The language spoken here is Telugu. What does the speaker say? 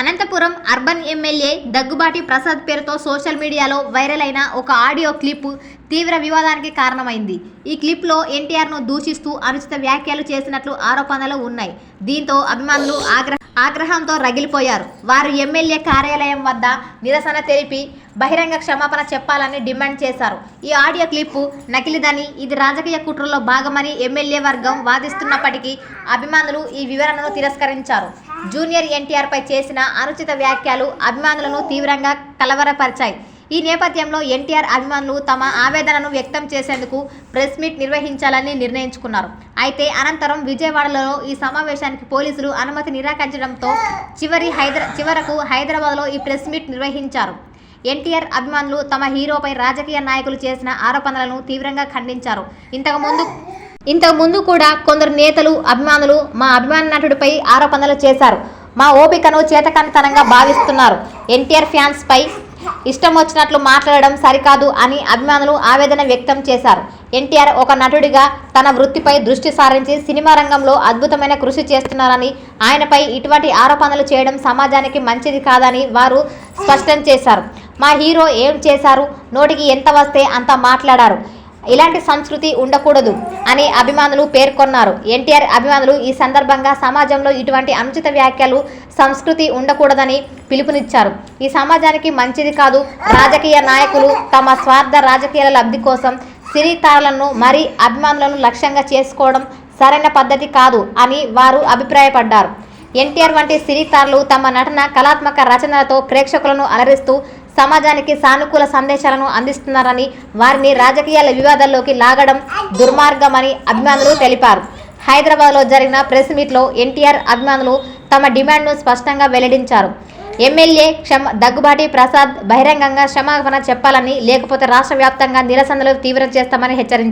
అనంతపురం అర్బన్ ఎమ్మెల్యే దగ్గుబాటి ప్రసాద్ పేరుతో సోషల్ మీడియాలో వైరల్ అయిన ఒక ఆడియో క్లిప్ తీవ్ర వివాదానికి కారణమైంది. ఈ క్లిప్లో ఎన్టీఆర్ను దూషిస్తూ అనుచిత వ్యాఖ్యలు చేసినట్లు ఆరోపణలు ఉన్నాయి. దీంతో అభిమానులు ఆగ్రహ ఆగ్రహంతో రగిలిపోయారు. వారు ఎమ్మెల్యే కార్యాలయం వద్ద నిరసన తెలిపి బహిరంగ క్షమాపణ చెప్పాలని డిమాండ్ చేశారు. ఈ ఆడియో క్లిప్ నకిలిదని ఇది రాజకీయ కుట్రలో భాగమని ఎమ్మెల్యే వర్గం వాదిస్తున్నప్పటికీ అభిమానులు ఈ వివరణను తిరస్కరించారు. జూనియర్ ఎన్టీఆర్ పై చేసిన అనుచిత వ్యాఖ్యలు అభిమానులను తీవ్రంగా కలవరపరిచాయి. ఈ నేపథ్యంలో ఎన్టీఆర్ అభిమానులు తమ ఆవేదనను వ్యక్తం చేసేందుకు ప్రెస్ మీట్ నిర్వహించాలని నిర్ణయించుకున్నారు. అయితే అనంతరం విజయవాడలో ఈ సమావేశానికి పోలీసులు అనుమతి నిరాకరించడంతో చివరి హైదరా చివరకు హైదరాబాద్లో ఈ ప్రెస్ మీట్ నిర్వహించారు. ఎన్టీఆర్ అభిమానులు తమ హీరోపై రాజకీయ నాయకులు చేసిన ఆరోపణలను తీవ్రంగా ఖండించారు. ఇంతకుముందు ఇంతకుముందు కూడా కొందరు నేతలు అభిమానులు మా అభిమాన నటుడిపై ఆరోపణలు చేశారు. మా ఓపికను చేతకానితనంగా భావిస్తున్నారు. ఎన్టీఆర్ ఫ్యాన్స్ పై ఇష్టం వచ్చినట్లు మాట్లాడడం సరికాదు అని అభిమానులు ఆవేదన వ్యక్తం చేశారు. ఎన్టీఆర్ ఒక నటుడిగా తన వృత్తిపై దృష్టి సారించి సినిమా రంగంలో అద్భుతమైన కృషి చేస్తున్నారని ఆయనపై ఇటువంటి ఆరోపణలు చేయడం సమాజానికి మంచిది కాదని వారు స్పష్టం చేశారు. మా హీరో ఏం చేశారు? నోటికి ఎంత వస్తే అంత మాట్లాడారు. ఇలాంటి సంస్కృతి ఉండకూడదు అని అభిమానులు పేర్కొన్నారు. ఎన్టీఆర్ అభిమానులు ఈ సందర్భంగా సమాజంలో ఇటువంటి అనుచిత వ్యాఖ్యలు సంస్కృతి ఉండకూడదని పిలుపునిచ్చారు. ఈ సమాజానికి మంచిది కాదు. రాజకీయ నాయకులు తమ స్వార్థ రాజకీయాల లబ్ధి కోసం సినీ తారలను మరీ అభిమానులను లక్ష్యంగా చేసుకోవడం సరైన పద్ధతి కాదు అని వారు అభిప్రాయపడ్డారు. ఎన్టీఆర్ వంటి సినీ తారలు తమ నటన కళాత్మక రచనలతో ప్రేక్షకులను అలరిస్తూ సమాజానికి సానుకూల సందేశాలను అందిస్తున్నారని వారిని రాజకీయాల వివాదాల్లోకి లాగడం దుర్మార్గమని అభిమానులు తెలిపారు. హైదరాబాద్లో జరిగిన ప్రెస్ మీట్లో ఎన్టీఆర్ అభిమానులు తమ డిమాండ్ను స్పష్టంగా వెల్లడించారు. ఎమ్మెల్యే క్షమ దగ్గుబాటి ప్రసాద్ బహిరంగంగా క్షమాపణ చెప్పాలని లేకపోతే రాష్ట్ర వ్యాప్తంగా నిరసనలు తీవ్రం చేస్తామని హెచ్చరించారు.